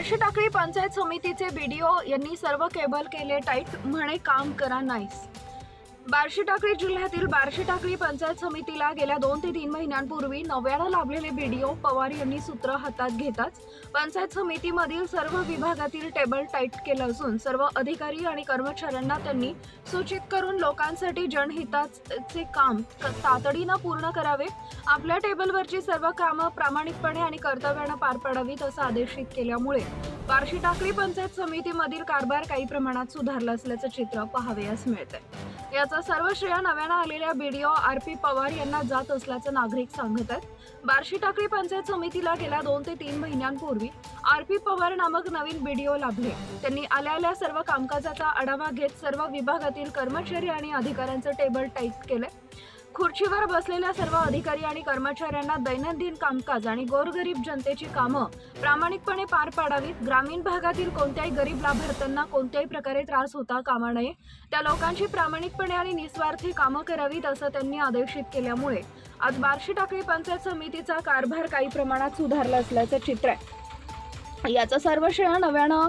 बार्शी टाकळी पंचायत समितीचे बीडीओ यांनी सर्व केबल केले टाईट म्हणे काम करा नाईस बार्शी टाकळी जिल्ह्यातील बार्शी टाकळी पंचायत समितीला गेल्या दोन ते तीन महिन्यांपूर्वी नव्यानं लाभलेले बीडीओ पवार यांनी सूत्र हातात घेताच पंचायत समितीमधील सर्व विभागातील टेबल टाईट केलं असून सर्व अधिकारी आणि कर्मचाऱ्यांना त्यांनी सूचित करून लोकांसाठी जनहिताचे काम तातडीनं पूर्ण करावे आपल्या टेबलवरची सर्व कामं प्रामाणिकपणे आणि कर्तव्यानं पार पाडावीत असं आदेशित केल्यामुळे बार्शी टाकळी पंचायत समितीमधील कारभार काही प्रमाणात सुधारला असल्याचं चित्र पाहावयास मिळतंय. याचा सर्व श्रेय नव्यानं आलेल्या बीडीओ आर पी पवार यांना जात असल्याचं नागरिक सांगत आहेत. बार्शी टाकळी पंचायत समितीला गेल्या दोन ते तीन महिन्यांपूर्वी आर पी पवार नामक नवीन बीडीओ लाभले. त्यांनी आल्या आल्या सर्व कामकाजाचा आढावा घेत सर्व विभागातील कर्मचारी आणि अधिकाऱ्यांचं टेबल टाईप केलं. खुर्चीवर बसलेल्या सर्व अधिकारी आणि कर्मचाऱ्यांना दैनंदिन कामकाज आणि गोरगरीब जनतेची कामं प्रामाणिकपणे पार पाडावीत. ग्रामीण भागातील कोणत्याही गरीब लाभार्थ्यांना कोणत्याही प्रकारे त्रास होता कामा नये. त्या लोकांची प्रामाणिकपणे आणि निस्वार्थी कामं करावीत असं त्यांनी आदेशित केल्यामुळे आज बार्शी टाकळी पंचायत समितीचा कारभार काही प्रमाणात सुधारला असल्याचं चित्र आहे. याचं सर्व श्रेय नव्यानं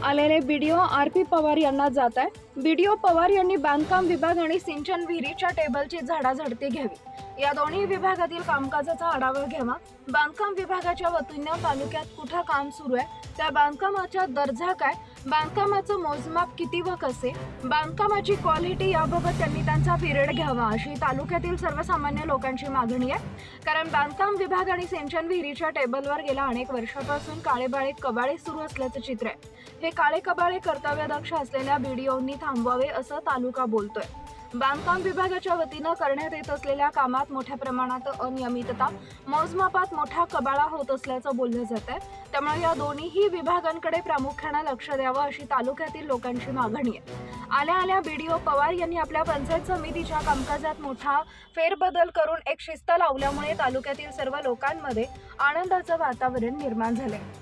आलेले बीडीओ आर पी पवार यांना जात आहे. बीडीओ पवार यांनी बांधकाम विभाग आणि सिंचन विहिरीच्या टेबलची झाडाझडती घ्यावी. या दोन्ही विभागातील कामकाजाचा आढावा घ्यावा. बांधकाम विभागाच्या वतीनं तालुक्यात कुठं काम सुरू आहे? त्या बांधकामाचा दर्जा काय? बांधकामाचं मोजमाप किती व कसे? बांधकामाची क्वालिटी याबाबत त्यांनी त्यांचा पिरियड घ्यावा अशी तालुक्यातील सर्वसामान्य लोकांची मागणी आहे. कारण बांधकाम विभाग आणि सिंचन विहिरीच्या टेबलवर गेल्या अनेक वर्षापासून काळेबाळे कबाळे सुरू असल्याचं चित्र आहे. हे काळे कबाळे कर्तव्यदक्ष असलेल्या बीडीओंनी थांबवावे असं तालुका बोलतोय. बांधकाम विभागाच्या वतीनं करण्यात येत असलेल्या कामात मोठ्या प्रमाणात अनियमितता मोजमापात मोठा कबाळा होत असल्याचं बोललं जात आहे त्यामुळे या दोन्हीही विभागांकडे प्रामुख्यानं लक्ष द्यावं अशी तालुक्यातील लोकांची मागणी आहे. आल्या आल्या बी डी ओ पवार यांनी आपल्या पंचायत समितीच्या कामकाजात मोठा फेरबदल करून एक शिस्त लावल्यामुळे तालुक्यातील सर्व लोकांमध्ये आनंदाचं वातावरण निर्माण झालंय.